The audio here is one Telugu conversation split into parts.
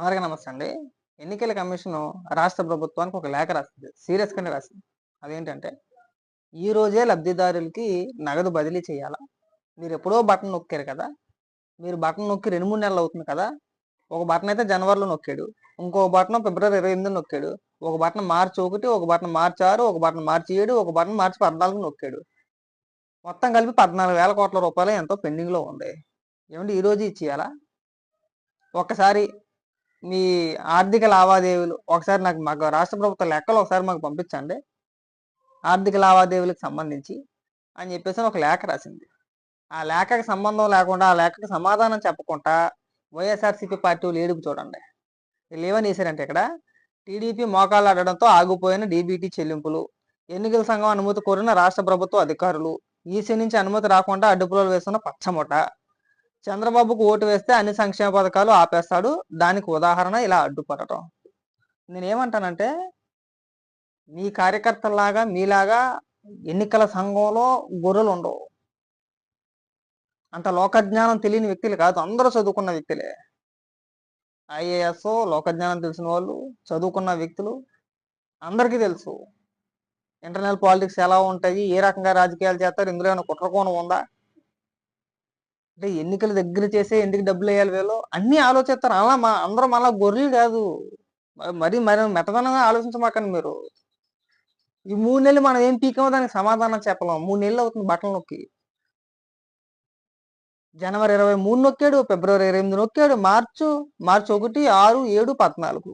అందరికీ నమస్తే అండి. ఎన్నికల కమిషన్ రాష్ట్ర ప్రభుత్వానికి ఒక లేఖ రాసింది. సీరియస్ గానే రాసింది. అదేంటంటే ఈ రోజే లబ్ధిదారులకి నగదు బదిలీ చేయాలా? మీరు ఎప్పుడో బటన్ నొక్కారు కదా? మీరు బటన్ నొక్కి రెండు మూడు నెలలు అవుతుంది కదా? ఒక బటన్ అయితే జనవరిలో నొక్కాడు. ఇంకో బటన్ ఫిబ్రవరి ఇరవై ఎనిమిది నొక్కాడు. ఒక బటన్ మార్చి ఒకటి ఒక బటన్ మార్చి ఆరు ఒక బటన్ మార్చి ఏడు ఒక బటన్ మార్చి పద్నాలుగు నొక్కాడు. మొత్తం కలిపి పద్నాలుగు వేల కోట్ల రూపాయలు ఎంతో పెండింగ్లో ఉంది. ఏమంటే ఈరోజు ఇచ్చేయాలా? ఒక్కసారి మీ ఆర్థిక లావాదేవీలు ఒకసారి నాకు మాకు రాష్ట్ర ప్రభుత్వ లెక్కలు ఒకసారి మాకు పంపించండి. ఆర్థిక లావాదేవీలకు సంబంధించి అని చెప్పేసి ఒక లేఖ రాసింది. ఆ లేఖకు సంబంధం లేకుండా ఆ లేఖకు సమాధానం చెప్పకుండా వైఎస్ఆర్సీపీ పార్టీ వాళ్ళు చూడండి. వీళ్ళు ఏమని వేశారంటే ఇక్కడ టీడీపీ మోకాళ్ళు ఆడడంతో ఆగిపోయిన డీబీటీ చెల్లింపులు ఎన్నికల సంఘం అనుమతి కోరిన రాష్ట్ర ప్రభుత్వ అధికారులు ఈసీ నుంచి అనుమతి రాకుండా అడ్డుపులలు వేస్తున్న పచ్చమొట చంద్రబాబుకు ఓటు వేస్తే అన్ని సంక్షేమ పథకాలు ఆపేస్తాడు. దానికి ఉదాహరణ ఇలా అడ్డుపడటం. నేనేమంటానంటే మీ కార్యకర్తలాగా మీలాగా ఎన్నికల సంఘంలో గొర్రెలు ఉండవు. అంత లోకజ్ఞానం తెలియని వ్యక్తులు కాదు. అందరూ చదువుకున్న వ్యక్తులే. ఐఏఎస్ లోకజ్ఞానం తెలిసిన వాళ్ళు చదువుకున్న వ్యక్తులు అందరికీ తెలుసు. ఇంటర్నల్ పాలిటిక్స్ ఎలా ఉంటాయి? ఏ రకంగా రాజకీయాలు చేస్తారు? ఇందులో ఏమైనా కుట్రకోణం ఉందా? అంటే ఎన్నికలు దగ్గర చేసే ఎందుకు డబ్బులు వేయాలి వీళ్ళు? అన్ని ఆలోచిస్తారు. అలా మా అందరం మళ్ళా గొర్రెలు కాదు. మరి మరి మెట్టదనంగా ఆలోచించమాకండి మీరు. ఈ మూడు నెలలు మనం ఏం పీకామో దానికి సమాధానం చెప్పలేం. మూడు నెలలు అవుతుంది బట్టలు నొక్కి. జనవరి ఇరవై మూడు నొక్కాడు ఫిబ్రవరి ఇరవై ఎనిమిది నొక్కాడు మార్చు మార్చి ఒకటి ఆరు ఏడు పద్నాలుగు.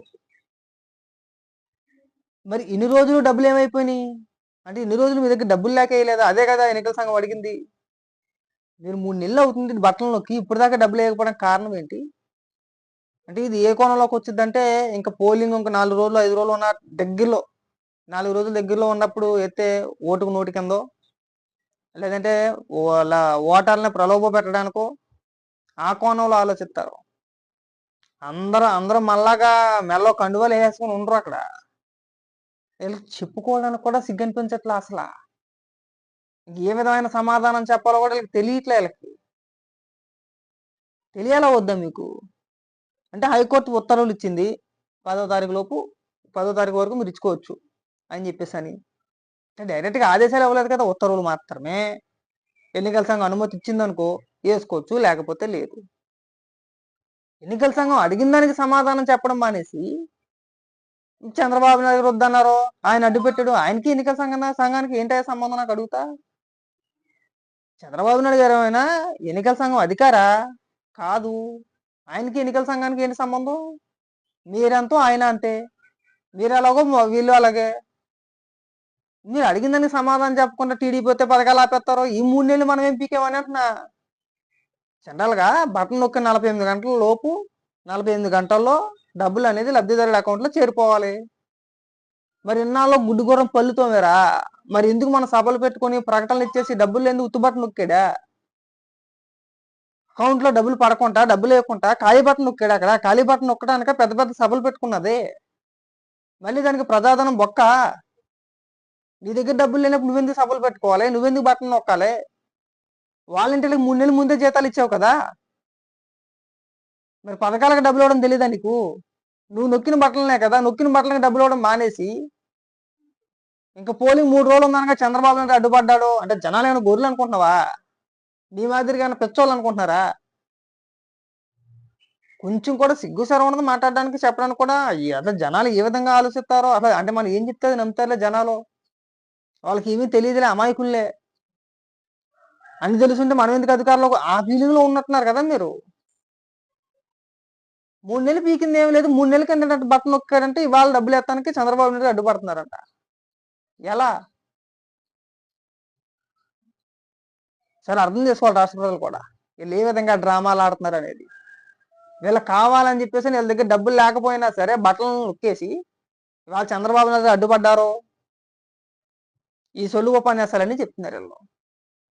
మరి ఇన్ని రోజులు డబ్బులు ఏమైపోయినాయి? అంటే ఇన్ని రోజులు మీ దగ్గర డబ్బులు లేక వేయలేదా? అదే కదా ఎన్నికల సంఘం అడిగింది. మీరు మూడు నెలలు అవుతుంది బట్టలలోకి ఇప్పటిదాకా దాకా డబ్బులు వేయకపోవడానికి కారణం ఏంటి? అంటే ఇది ఏ కోణంలోకి వచ్చిందంటే ఇంకా పోలింగ్ ఇంకా నాలుగు రోజులు ఐదు రోజులు ఉన్న దగ్గరలో నాలుగు రోజుల దగ్గరలో ఉన్నప్పుడు ఎత్తే ఓటుకు నోటి కిందో లేదంటే వాళ్ళ ఓటర్లని ప్రలోభ పెట్టడానికో ఆ కోణంలో ఆలోచిస్తారు. అందరూ అందరూ మళ్ళాగా మెల్లో కండువలు వేసుకొని ఉండరు అక్కడ. వీళ్ళకి చెప్పుకోవడానికి కూడా సిగ్గనిపించట్లే అసలు. ఏ విధమైన సమాధానం చెప్పాలో కూడా వీళ్ళకి తెలియట్లే వీళ్ళకి. తెలియాలా వద్దా మీకు? అంటే హైకోర్టు ఉత్తర్వులు ఇచ్చింది పదో తారీఖు లోపు పదో తారీఖు వరకు మీరు ఇచ్చుకోవచ్చు అని చెప్పేసి అని డైరెక్ట్గా ఆదేశాలు ఇవ్వలేదు కదా ఉత్తర్వులు మాత్రమే. ఎన్నికల సంఘం అనుమతి ఇచ్చిందనుకో వేసుకోవచ్చు లేకపోతే లేదు. ఎన్నికల సంఘం అడిగిన దానికి సమాధానం చెప్పడం మానేసి చంద్రబాబు నాయుడు వద్దన్నారు ఆయన అడ్డుపెట్టాడు ఆయనకి ఎన్నికల సంఘం సంఘానికి ఏంటో సంబంధం నాకు అడుగుతా? చంద్రబాబు నాయుడు గారు ఏమైనా ఎన్నికల సంఘం అధికారా? కాదు. ఆయనకి ఎన్నికల సంఘానికి ఏంటి సంబంధం? మీరంతా ఆయన అంతే. మీరు ఎలాగో వీళ్ళు అలాగే. మీరు అడిగిన దానికి సమాధానం చెప్పకుండా టీడీపీ వస్తే పథకాలు ఆపేస్తారు ఈ మూడు నెలలు మనం ఏం పీకేమని అంటున్నా? జనరల్గా బటన్ నొక్కి నలభై ఎనిమిది గంటల లోపు నలభై ఎనిమిది గంటల్లో డబ్బులు అనేది లబ్ధిదారుల అకౌంట్లో చేరిపోవాలి. మరి ఇన్నాళ్ళు గుడ్డు గుర్రం పళ్ళుతోమేరా మీరా మరి ఎందుకు మన సభలు పెట్టుకొని ప్రకటనలు ఇచ్చేసి డబ్బులు ఎందుకు ఉత్తు నొక్కాడా? అకౌంట్లో డబ్బులు పడకుండా డబ్బులు లేకుండా ఖాళీ బట్టన్ నొక్కాడు అక్కడ? ఖాళీ బట్టన్ నొక్కడానిక పెద్ద పెద్ద సభలు పెట్టుకున్నది. మళ్ళీ దానికి ప్రజాధనం బొక్క. నీ దగ్గర డబ్బులు లేనప్పుడు నువ్వెందుకు సభలు పెట్టుకోవాలి? నువ్వెందుకు బట్టన్ నొక్కాలి? వాలంటీర్లకు మూడు నెలల ముందే జీతాలు ఇచ్చావు కదా? మరి పథకాలకు డబ్బులు ఇవ్వడం తెలియదా నీకు? నువ్వు నొక్కిన బట్టలనే కదా? నొక్కిన బట్టలకి డబ్బులు ఇవ్వడం మానేసి ఇంకా పోలింగ్ మూడు రోజులు ఉందనగా చంద్రబాబు నాయుడు అడ్డుపడ్డాడు. అంటే జనాలు ఏమైనా గొర్రెలు అనుకుంటున్నావా? నీ మాదిరిగా ఏమైనా పెచ్చోళ్ళు అనుకుంటున్నారా? కొంచెం కూడా సిగ్గు సరం మాట్లాడడానికి చెప్పడానికి కూడా అసలు జనాలు ఏ విధంగా ఆలోచిస్తారో అసలు అంటే మనం ఏం చెప్తే నమ్ముతారులే జనాలు. వాళ్ళకి ఏమీ తెలియదులే అమాయకుల్లే. అని తెలుసుంటే మనం ఎందుకు అధికారంలో ఆ ఫీలింగ్లో ఉన్నట్టున్నారు కదా మీరు? మూడు నెలలు పీకింది ఏం లేదు. మూడు నెలల కింద బట్టన్ నొక్కారంటే ఇవాళ డబ్బులు ఎత్తానికి చంద్రబాబు నాయుడు అడ్డుపడుతున్నారంట. ఎలా? సరే అర్థం చేసుకోవాలి రాష్ట్ర ప్రజలు కూడా. వీళ్ళు ఏ విధంగా డ్రామాలు ఆడుతున్నారు అనేది. వీళ్ళకి కావాలని చెప్పేసి వీళ్ళ దగ్గర డబ్బులు లేకపోయినా సరే బట్టలను నొక్కేసి వాళ్ళు చంద్రబాబు నాయుడు అడ్డుపడ్డారు. ఈ సొల్లు ఉపన్యాసాలని చెప్తున్నారు వీళ్ళు.